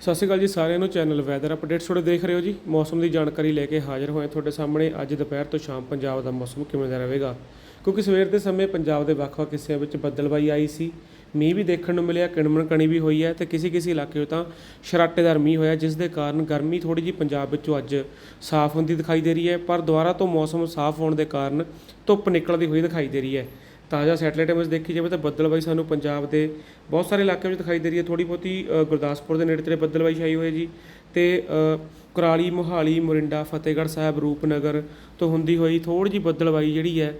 ਸਤਿ ਸ਼੍ਰੀ ਅਕਾਲ ਜੀ ਸਾਰਿਆਂ ਨੂੰ ਚੈਨਲ ਵੈਦਰ ਅਪਡੇਟਸ ਤੁਹਾਡੇ ਦੇਖ ਰਹੇ ਹੋ ਜੀ। ਮੌਸਮ ਦੀ ਜਾਣਕਾਰੀ ਲੈ ਕੇ ਹਾਜ਼ਰ ਹੋਏ ਤੁਹਾਡੇ ਸਾਹਮਣੇ। ਅੱਜ ਦੁਪਹਿਰ ਤੋਂ ਸ਼ਾਮ ਪੰਜਾਬ ਦਾ ਮੌਸਮ ਕਿਵੇਂ ਦਾ ਰਹੇਗਾ? ਕਿਉਂਕਿ ਸਵੇਰ ਦੇ ਸਮੇਂ ਪੰਜਾਬ ਦੇ ਵੱਖ-ਵੱਖ ਹਿੱਸਿਆਂ ਵਿੱਚ ਬੱਦਲਬਾਈ ਆਈ ਸੀ। ਮੀਂਹ ਵੀ ਦੇਖਣ ਨੂੰ ਮਿਲਿਆ, ਕਿਣਮਣ ਕਣੀ ਵੀ ਹੋਈ ਹੈ ਤੇ ਕਿਸੇ ਕਿਸੇ ਇਲਾਕੇ 'ਚ ਤਾਂ ਸ਼ਰਾਟੇਦਾਰ ਮੀਂਹ ਹੋਇਆ, ਜਿਸ ਦੇ ਕਾਰਨ ਗਰਮੀ ਥੋੜੀ ਜਿਹੀ ਪੰਜਾਬ ਵਿੱਚੋਂ ਅੱਜ ਸਾਫ਼ ਹੁੰਦੀ ਦਿਖਾਈ ਦੇ ਰਹੀ ਹੈ। ਪਰ ਦੁਬਾਰਾ ਤੋਂ ਮੌਸਮ ਸਾਫ਼ ਹੋਣ ਦੇ ਕਾਰਨ ਧੁੱਪ ਨਿਕਲਦੀ ਹੋਈ ਦਿਖਾਈ ਦੇ ਰਹੀ ਹੈ। ਤਾਜ਼ਾ ਸੈਟੇਲਾਈਟ ਇਮੇਜ ਦੇਖੀ ਜਾਵੇ ਤਾਂ ਬੱਦਲਬਾਈ ਸਾਨੂੰ ਪੰਜਾਬ ਦੇ ਬਹੁਤ ਸਾਰੇ ਇਲਾਕਿਆਂ ਵਿੱਚ ਦਿਖਾਈ ਦੇ ਰਹੀ ਹੈ। ਥੋੜੀ ਬਹੁਤੀ ਗੁਰਦਾਸਪੁਰ ਦੇ ਨੇੜੇ ਤੇੜੇ ਬੱਦਲਬਾਈ ਛਾਈ ਹੋਈ ਜੀ ਤੇ ਕੁਰਾਲੀ, ਮੋਹਾਲੀ, ਮੋਰਿੰਡਾ, ਫਤਿਹਗੜ੍ਹ ਸਾਹਿਬ, ਰੂਪਨਗਰ ਤੋਂ ਹੁੰਦੀ ਹੋਈ ਥੋੜੀ ਜਿਹੀ ਬੱਦਲਬਾਈ ਜਿਹੜੀ ਹੈ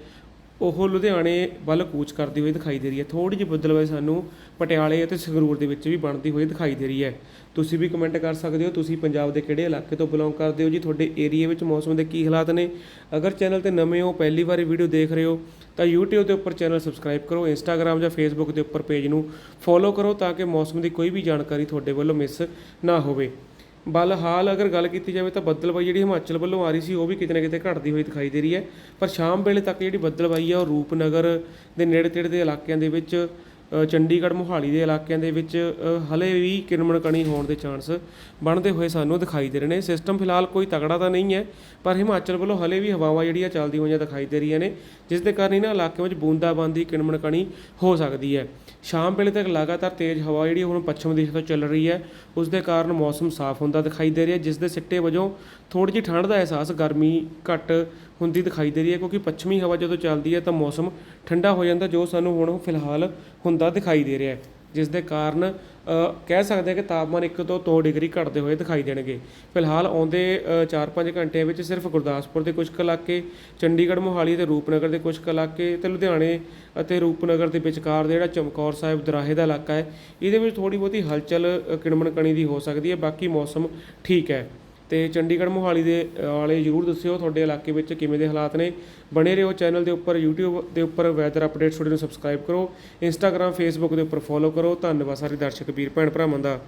ਉਹ ਲੁਧਿਆਣੇ ਵੱਲ ਕੂਚ ਕਰਦੀ ਹੋਈ ਦਿਖਾਈ ਦੇ ਰਹੀ ਹੈ। ਥੋੜੀ ਜਿਹੀ ਬਦਲਵਾਈ ਸਾਨੂੰ ਪਟਿਆਲੇ ਅਤੇ ਸੰਗਰੂਰ ਦੇ ਵਿੱਚ ਵੀ ਬਣਦੀ ਹੋਈ ਦਿਖਾਈ ਦੇ ਰਹੀ ਹੈ। ਤੁਸੀਂ ਵੀ ਕਮੈਂਟ ਕਰ ਸਕਦੇ ਹੋ। ਤੁਸੀਂ ਪੰਜਾਬ ਦੇ ਕਿਹੜੇ ਇਲਾਕੇ ਤੋਂ ਬਿਲੋਂਗ ਕਰਦੇ ਹੋ ਜੀ? ਤੁਹਾਡੇ ਏਰੀਆ ਵਿੱਚ ਮੌਸਮ ਦੇ ਕੀ ਹਾਲਾਤ ਨੇ? ਅਗਰ ਚੈਨਲ ਤੇ ਨਵੇਂ ਹੋ, ਪਹਿਲੀ ਵਾਰੀ ਵੀਡੀਓ ਦੇਖ ਰਹੇ ਹੋ, ਤਾਂ YouTube ਦੇ ਉੱਪਰ ਚੈਨਲ ਸਬਸਕ੍ਰਾਈਬ ਕਰੋ। Instagram ਜਾਂ Facebook ਦੇ ਉੱਪਰ ਪੇਜ ਨੂੰ ਫੋਲੋ ਕਰੋ ਤਾਂ ਕਿ ਮੌਸਮ ਦੀ ਕੋਈ ਵੀ ਜਾਣਕਾਰੀ ਤੁਹਾਡੇ ਵੱਲੋਂ ਮਿਸ ਨਾ ਹੋਵੇ। ਬਲ ਹਾਲ ਅਗਰ ਗੱਲ ਕੀਤੀ ਜਾਵੇ ਤਾਂ ਬੱਦਲਬਾਈ ਜਿਹੜੀ ਹਿਮਾਚਲ ਵੱਲੋਂ ਆ ਰਹੀ ਸੀ, ਉਹ ਵੀ ਕਿਤੇ ਨਾ ਕਿਤੇ ਘਟਦੀ ਹੋਈ ਦਿਖਾਈ ਦੇ ਰਹੀ ਹੈ। ਪਰ ਸ਼ਾਮ ਵੇਲੇ ਤੱਕ ਜਿਹੜੀ ਬੱਦਲਬਾਈ ਹੈ ਉਹ ਰੂਪਨਗਰ ਦੇ ਨੇੜੇ ਤੇੜੇ ਦੇ ਇਲਾਕਿਆਂ ਦੇ ਵਿੱਚ ਚੰਡੀਗੜ੍ਹ ਮੋਹਾਲੀ ਦੇ ਇਲਾਕਿਆਂ ਦੇ ਵਿੱਚ ਹਲੇ ਵੀ ਕਿਰਮਣ ਕਣੀ ਹੋਣ ਦੇ ਚਾਂਸ ਬਣਦੇ ਹੋਏ ਸਾਨੂੰ ਦਿਖਾਈ ਦੇ ਰਹੇ ਨੇ। ਸਿਸਟਮ ਫਿਲਹਾਲ ਕੋਈ ਤਗੜਾ ਤਾਂ ਨਹੀਂ ਹੈ, ਪਰ ਹਿਮਾਚਲ ਵੱਲੋਂ ਹਲੇ ਵੀ ਹਵਾਵਾਂ ਜਿਹੜੀਆਂ ਚੱਲਦੀਆਂ ਹੋਈਆਂ ਦਿਖਾਈ ਦੇ ਰਹੀਆਂ ਨੇ, ਜਿਸ ਦੇ ਕਾਰਨ ਇਹਨਾਂ ਇਲਾਕਿਆਂ ਵਿੱਚ ਬੂੰਦਾਬਾਂਦੀ, ਕਿਣਮਣ ਕਣੀ ਹੋ ਸਕਦੀ ਹੈ। ਸ਼ਾਮ ਵੇਲੇ ਤੱਕ ਲਗਾਤਾਰ ਤੇਜ਼ ਹਵਾ ਜਿਹੜੀ ਹੁਣ ਪੱਛਮ ਦਿਸ਼ਾ ਤੋਂ ਚੱਲ ਰਹੀ ਹੈ, ਉਸ ਦੇ ਕਾਰਨ ਮੌਸਮ ਸਾਫ਼ ਹੁੰਦਾ ਦਿਖਾਈ ਦੇ ਰਿਹਾ, ਜਿਸ ਦੇ ਸਿੱਟੇ ਵਜੋਂ ਥੋੜੀ ਜਿਹੀ ਠੰਡ ਦਾ ਅਹਿਸਾਸ ਗਰਮੀ ਘੱਟ ਹੁੰਦੀ ਦਿਖਾਈ ਦੇ ਰਹੀ ਹੈ, ਕਿਉਂਕਿ ਪੱਛਮੀ ਹਵਾ ਜਦੋਂ ਚੱਲਦੀ ਹੈ ਤਾਂ ਮੌਸਮ ਠੰਡਾ ਹੋ ਜਾਂਦਾ, ਜੋ ਸਾਨੂੰ ਹੁਣ ਫਿਲਹਾਲ ਹੁੰਦਾ ਦਿਖਾਈ ਦੇ ਰਿਹਾ ਹੈ ਜਿਸ ਦੇ ਕਾਰਨ ਕਹਿ ਸਕਦੇ ਹਾਂ ਕਿ ਤਾਪਮਾਨ 1 ਤੋਂ 2 ਡਿਗਰੀ ਘਟਦੇ ਹੋਏ ਦਿਖਾਈ ਦੇਣਗੇ। ਫਿਲਹਾਲ ਆਉਂਦੇ 4-5 ਘੰਟਿਆਂ ਵਿੱਚ ਸਿਰਫ ਗੁਰਦਾਸਪੁਰ ਦੇ ਕੁਝ ਕੁ ਇਲਾਕੇ ਚੰਡੀਗੜ੍ਹ ਮੋਹਾਲੀ ਤੇ ਰੂਪਨਗਰ ਦੇ ਕੁਝ ਕੁ ਇਲਾਕੇ ਤੇ ਲੁਧਿਆਣੇ ਅਤੇ ਰੂਪਨਗਰ ਦੇ ਵਿਚਕਾਰ ਜਿਹੜਾ ਚਮਕੌਰ ਸਾਹਿਬ ਦਰਾਹੇ ਦਾ ਇਲਾਕਾ ਹੈ ਇਹਦੇ ਵਿੱਚ ਥੋੜੀ ਬਹੁਤੀ ਹਲਚਲ ਅ, ਕਿਣਮਣ ਕਣੀ ਦੀ ਹੋ ਸਕਦੀ ਹੈ ਬਾਕੀ ਮੌਸਮ ਠੀਕ ਹੈ। ਅਤੇ ਚੰਡੀਗੜ੍ਹ ਮੋਹਾਲੀ ਦੇ ਵਾਲੇ ਜਰੂਰ ਦੱਸਿਓ ਤੁਹਾਡੇ ਇਲਾਕੇ ਵਿੱਚ ਕਿਵੇਂ ਦੇ ਹਾਲਾਤ ਨੇ। ਬਣੇ ਰਹੋ ਚੈਨਲ ਦੇ ਉੱਪਰ, YouTube ਦੇ ਉੱਪਰ, ਵੈਦਰ ਅਪਡੇਟਸ ਤੁਹਾਡੇ ਨੂੰ ਸਬਸਕ੍ਰਾਈਬ ਕਰੋ। ਇੰਸਟਾਗ੍ਰਾਮ ਫੇਸਬੁੱਕ ਦੇ ਉੱਪਰ ਫੋਲੋ ਕਰੋ। ਧੰਨਵਾਦ ਸਾਰੇ ਦਰਸ਼ਕ, ਵੀਰ, ਭੈਣ, ਭਰਾਵਾਂ ਦਾ।